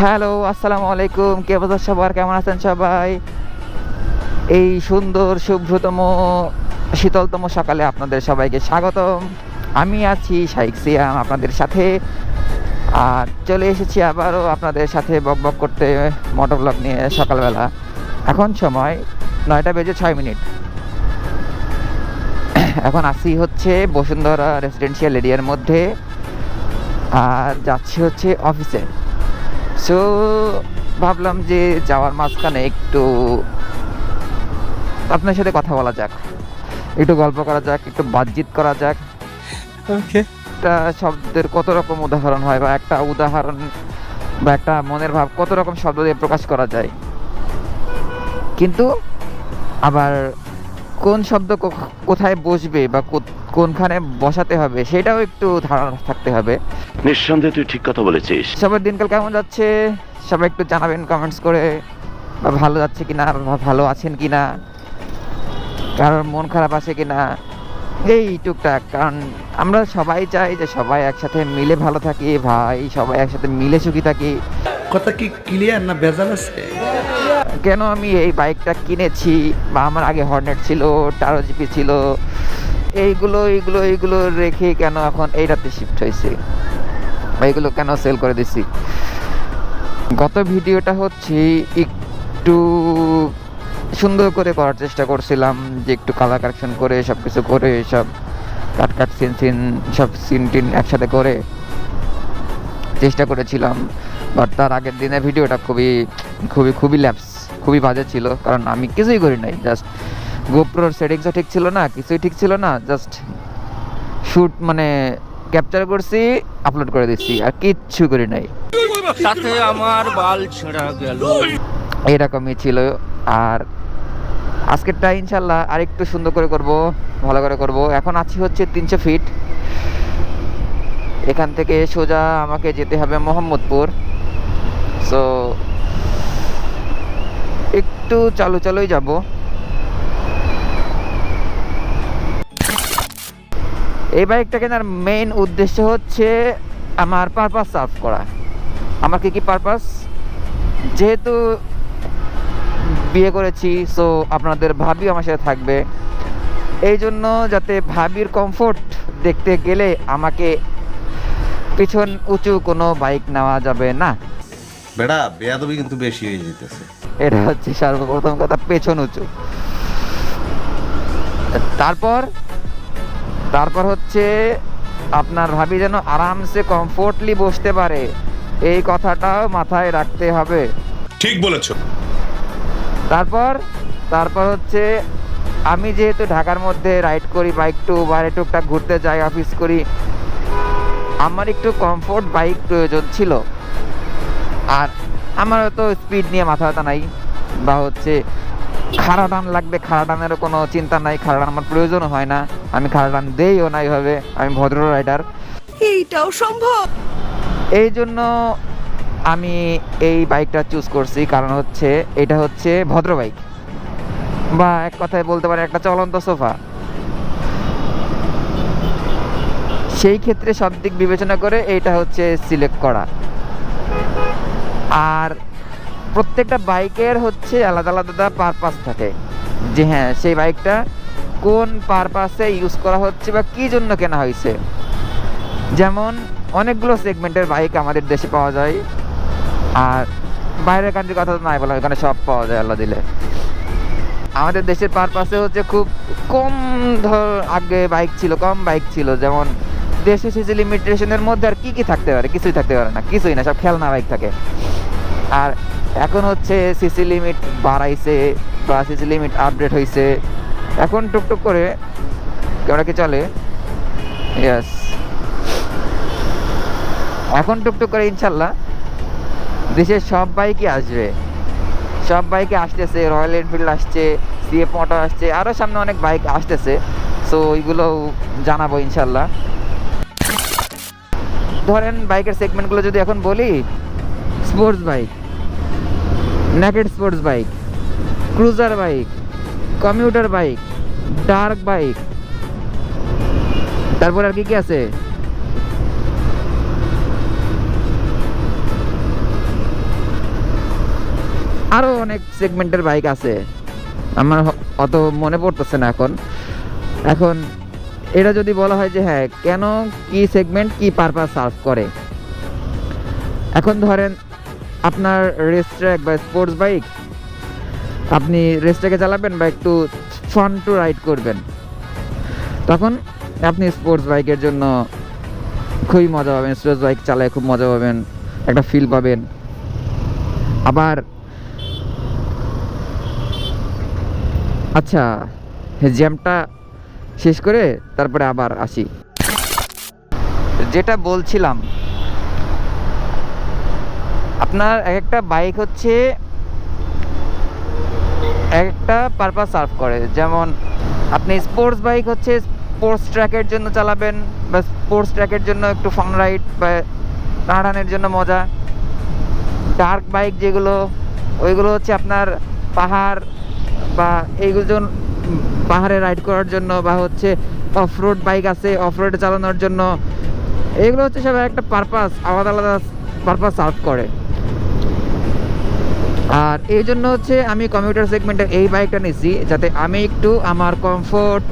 Hello, আসসালামু আলাইকুম। কে বাজার সবার? কেমন আছেন সবাই? এই সুন্দর, শুভ্রতম, শীতলতম সকালে আপনাদের সবাইকে স্বাগতম। আমি আছি শাইক সিয়াম আপনাদের সাথে। আর চলে এসেছি আবারও আপনাদের সাথে বক বক করতে মোটর ব্লগ নিয়ে সকালবেলা। এখন সময় নয়টা বেজে ছয় মিনিট। এখন আসি হচ্ছে বসুন্ধরা রেসিডেন্সিয়াল এরিয়ার মধ্যে। আর যাচ্ছি হচ্ছে অফিসে সো ভাবলাম যে যাওয়ার মাঝখানে একটু আপনার সাথে কথা বলা যাক। একটু গল্প করা যাক একটু বাতচিত করা যাক। ওকে একটা শব্দের কত রকম উদাহরণ হয় বা একটা উদাহরণ বা একটা মনের ভাব কত রকম শব্দ দিয়ে প্রকাশ করা যায়? কিন্তু আবার কোন শব্দ কোথায় বসবে বা কো- কোনখানে বসাতে হবে সেটাও একটু ধারণা থাকতে হবে। নিঃসন্দেহে তুই ঠিক কথা বলেছিস। সবার দিনকাল কেমন যাচ্ছে? সবাই একটু জানাবেন কমেন্টস করে বা ভালো যাচ্ছে কিনা বা ভালো আছেন কিনা কারোর মন খারাপ আছে কিনা এই টুকটাক। কারণ আমরা সবাই চাই যে সবাই একসাথে মিলে ভালো থাকি ভাই সবাই একসাথে মিলে সুখী থাকি। কথা কি ক্লিয়ার না ভেজাল আছে? কেন আমি এই বাইকটা কিনেছি? বা আমার আগে হর্নেট ছিল টারো জিপি ছিল। এইগুলো এইগুলো এইগুলো রেখে কেন এখন এইটাতে শিফট হয়েছে? বা এগুলো কেন সেল করে দিছি? গত ভিডিওটা হচ্ছে একটু সুন্দর করে করার চেষ্টা করছিলাম, যে একটু কালার কারেকশন করে সব কিছু করে, সব কাট কাট সিন সিন সব সিন টিন একসাথে করে চেষ্টা করেছিলাম। বাট তার আগের দিনের ভিডিওটা খুবই খুবই খুবই ল্যাপস খুবই বাজে ছিল কারণ আমি কিছুই করি নাই জাস্ট গোপ্রোর সেটিংসও ঠিক ছিল না কিছুই ঠিক ছিল না জাস্ট শ্যুট মানে ক্যাপচার করছি আপলোড করে দিচ্ছি আর কিচ্ছু করি নাই। সাথে আমার বাল ছেঁড়া গেল। এরকমই ছিল আর আজকেরটা ইনশাল্লাহ আরেকটু সুন্দর করে করব ভালো করে করব। এখন আছি হচ্ছে তিনশো ফিট এখান থেকে সোজা আমাকে যেতে হবে মোহাম্মদপুর। সো একটু চালু চালুই যাব। এই বাইকটা কেনার মেইন উদ্দেশ্য হচ্ছে আমার পারপাস সার্ভ করা। আমার কি কি পারপাস যেহেতু বিয়ে করেছি সো আপনাদের ভাবি আমার সাথে থাকবে। এই জন্য যাতে ভাবির কমফোর্ট দেখতে গেলে আমাকে পিছন উঁচু কোনো বাইক নেওয়া যাবে না। বেড়া, বেয়াদবি কিন্তু বেশি হয়ে যেতেছে। এটা হচ্ছে সর্বপ্রথম কথা পেছন উঁচু। তারপর তারপর হচ্ছে আপনার ভাবি যেন আরামসে কমফোর্টলি বসতে পারে। এই কথাটাও মাথায় রাখতে হবে। ঠিক বলেছ। তারপর তারপর হচ্ছে আমি যেহেতু ঢাকার মধ্যে রাইড করি বাইক টু বাইরে টুকটাক ঘুরতে যাই অফিস করি আমার একটু কমফোর্ট বাইক প্রয়োজন ছিল। আর আমার তো স্পিড নিয়ে মাথা ব্যথা নাই বা হচ্ছে খাড়া টান লাগবে খাড়া টানেরও কোনো চিন্তা নাই খাড়া টান আমার প্রয়োজনও হয় না আমি খাড়া টান দেইও না এইভাবে আমি ভদ্র রাইডার এইটাও সম্ভব? এই জন্য আমি এই বাইকটা চুজ করছি কারণ হচ্ছে এটা হচ্ছে ভদ্র বাইক বা এক কথায় বলতে পারে একটা চলন্ত সোফা সেই ক্ষেত্রে সব দিক বিবেচনা করে এইটা হচ্ছে সিলেক্ট করা। আর প্রত্যেকটা বাইকের হচ্ছে আলাদা আলাদা পারপাস থাকে। যে হ্যাঁ সেই বাইকটা কোন পারপাসে ইউজ করা হচ্ছে বা কী জন্য কেনা হয়েছে। যেমন অনেকগুলো সেগমেন্টের বাইক আমাদের দেশে পাওয়া যায়। আর বাইরের কান্ট্রির কথা তো নাই বলা, এখানে সব পাওয়া যায়, আল্লাহ দিলে। আমাদের দেশের পারপাসে হচ্ছে খুব কম ধর আগে বাইক ছিল, কম বাইক ছিল। যেমন দেশে সিসি লিমিটেশনের মধ্যে আর কি কি থাকতে পারে? কিছুই থাকতে পারে না, কিছুই না, সব খেলনা বাইক থাকে। আর এখন হচ্ছে সিসি লিমিট বাড়াইছে বা সিসি লিমিট আপডেট হয়েছে এখন টুকটুক করে কেমন কি চলে? ইয়াস এখন টুকটুক করে ইনশাল্লাহ। দেশের সব বাইকই আসবে। সব বাইকে আসতেছে রয়্যাল এনফিল্ড আসছে সিএফ মোটর আসছে আরও সামনে অনেক বাইক আসতেছে। সো ওইগুলো জানাব ইনশাল্লাহ। ধরেন বাইকের সেগমেন্টগুলো যদি এখন বলি sports bike naked sports bike cruiser bike commuter bike dirt bike তারপর আর কি কি আছে? আরও অনেক সেগমেন্টের বাইক আছে। আমার অত মনে পড়তেছে না এখন। এখন এটা যদি বলা হয় যে হ্যাঁ কেন কি সেগমেন্ট কি পারপাস সার্ভ করে? এখন ধরেন আপনার রেস ট্র্যাক বা স্পোর্টস বাইক আপনি রেস ট্র্যাকে চালাবেন বা একটু ফান টু রাইড করবেন, তখন আপনি স্পোর্টস বাইকের জন্য খুবই মজা পাবেন। স্পোর্টস বাইক চালায় খুব মজা পাবেন, একটা ফিল পাবেন। আবার আচ্ছা জ্যামটা শেষ করে তারপরে আবার আসি। যেটা বলছিলাম আপনার এক একটা বাইক হচ্ছে এক একটা পারপাস সার্ভ করে। যেমন আপনি স্পোর্টস বাইক হচ্ছে স্পোর্টস ট্র্যাকের জন্য চালাবেন বা স্পোর্টস ট্র্যাকের জন্য একটু ফান রাইড বা টানাটানের জন্য মজা। ডার্ক বাইক যেগুলো, ওইগুলো হচ্ছে আপনার পাহাড় বা এইগুলো পাহাড়ে রাইড করার জন্য বা হচ্ছে অফ রোড বাইক আছে অফ রোডে চালানোর জন্য। এগুলো হচ্ছে সব একটা পারপাস আলাদা আলাদা পারপাস সার্ভ করে। আর এই জন্য হচ্ছে আমি কম্পিউটার সেগমেন্টের এই বাইকটা নিছি যাতে আমি একটু আমার কমফোর্ট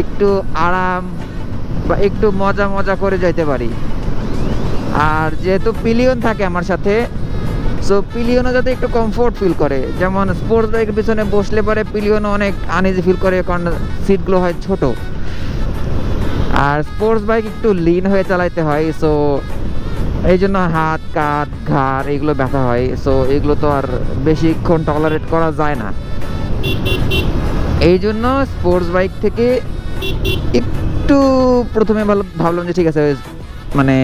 একটু আরাম বা একটু মজা মজা করে যাইতে পারি। আর যেহেতু পিলিয়ন থাকে আমার সাথে সো পিলিয়নও যাতে একটু কমফোর্ট ফিল করে। যেমন স্পোর্টস বাইকের পিছনে বসলে পরে পিলিয়নও অনেক আনইজি ফিল করে, কারণ সিটগুলো হয় ছোট। আর স্পোর্টস বাইক একটু লিন হয়ে চালাইতে হয় সো এই জন্য হাত, কাঁধ, ঘাড়, এগুলো ব্যথা হয়। সো এগুলো তো আর বেশিক্ষণ টলারেট করা যায় না। এই জন্য স্পোর্টস বাইক থেকে একটু প্রথমে ভালো ভাবলাম যে ঠিক আছে মানে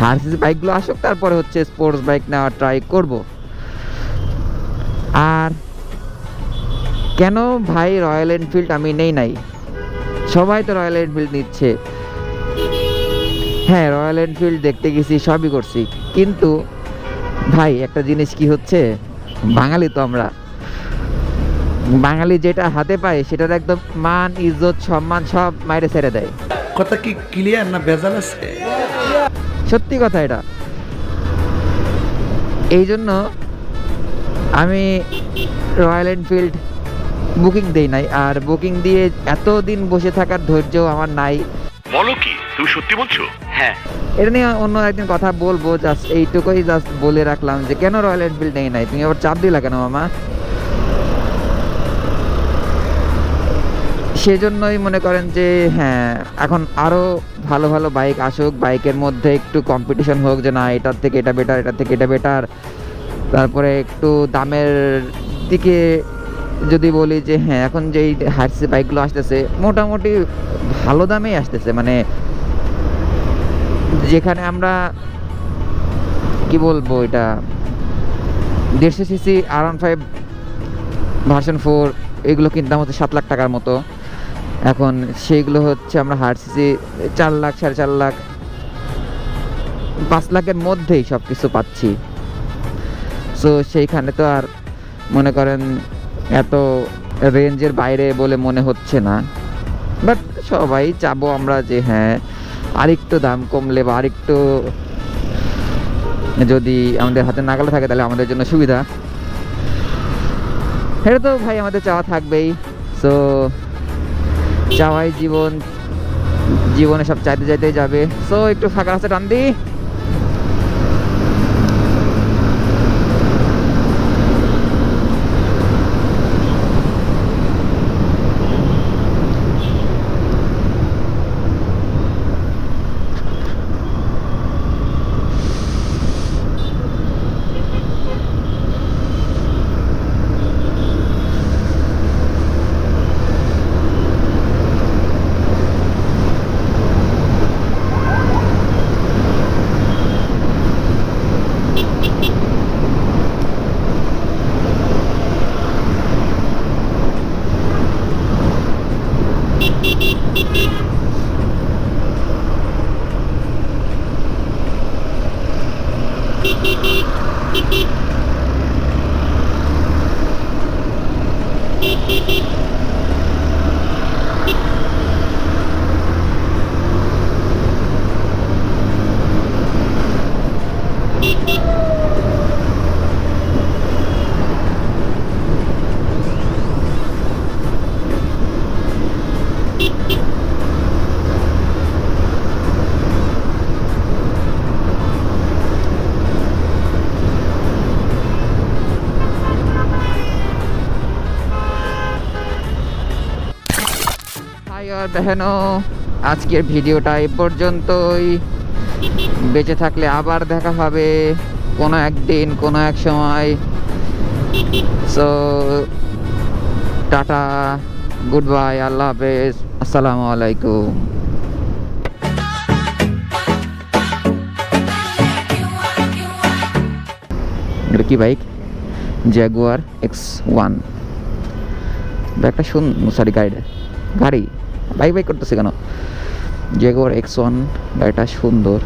হারসিস বাইকগুলো আসুক, তারপরে হচ্ছে স্পোর্টস বাইক নেওয়া ট্রাই করব। আর কেন ভাই রয়্যাল এনফিল্ড আমি নেই নাই? সবাই তো রয়্যাল এনফিল্ড নিচ্ছে। হ্যাঁ রয়্যাল এনফিল্ড দেখতে গেছি সবই করছি। কিন্তু ভাই একটা জিনিস কি হচ্ছে? বাঙালি তো আমরা। বাঙালি যেটা হাতে পায় সেটার একদম মান ইজ্জত সম্মান সব মাইরে ছেড়ে দেয়। কথা কি ক্লিয়ার না ভেজাল আছে? সত্যি কথা এটা। এই জন্য আমি রয়্যাল এনফিল্ড বুকিং দেই নাই আর বুকিং দিয়ে এতদিন বসে থাকার ধৈর্য আমার নাই। বলো কি তুমি সত্যি বলছো? হ্যাঁ। এটা নিয়ে অন্য একদিন কথা বলব জাস্ট এইটুকুই জাস্ট বলে রাখলাম যে, কেন রয়্যাল এনফিল্ড নেই নাই? তুমি আবার চাপ দিলা কেন মামা? সেজন্যই মনে করেন যে হ্যাঁ এখন আরও ভালো ভালো বাইক আসুক বাইকের মধ্যে একটু কম্পিটিশন হোক যে, না, এটার থেকে এটা বেটার এটার থেকে এটা বেটার তারপরে একটু দামের দিকে যদি বলি যে হ্যাঁ এখন যেই হার্সি বাইকগুলো আসতেছে, মোটামুটি ভালো দামেই আসতেছে। মানে যেখানে আমরা, কি বলব এটা, দেড়শো CC R one five version four, এগুলো কিনতাম হচ্ছে সাত লাখ টাকার মতো। এখন সেইগুলো হচ্ছে আমরা হার্ড সিসি চার লাখ, সাড়ে চার লাখ, পাঁচ লাখের মধ্যেই সব কিছু পাচ্ছি। সো সেইখানে তো আর মনে করেন এত রেঞ্জের বাইরে বলে মনে হচ্ছে না। বাট সবাই চাবো আমরা যে হ্যাঁ আরেকটু দাম কমলে বা আরেকটু যদি আমাদের হাতে নাগালে থাকে তাহলে আমাদের জন্য সুবিধা। এটা তো ভাই আমাদের চাওয়া থাকবেই। সো চাওয়াই জীবন, জীবনে সব চাইতে চাইতেই যাবে। সো একটু ফাঁকা রাস্তা টান দিই। আর বেহেনো, আজকের ভিডিওটা এ পর্যন্তই। বেঁচে থাকলে আবার দেখা হবে কোনো একদিন, কোনো এক সময়। সো টাটা গুড বাই আল্লাহ হাফেজ, আসসালামু আলাইকুম। কি বাইক? জ্যাগুয়ার এক্স ওয়ান একটা শুন সরি গাড়িটা। গাড়ি? বাইক বাই করতেছে কেন? জেগর এক্স ওয়ান গাড়িটা সুন্দর।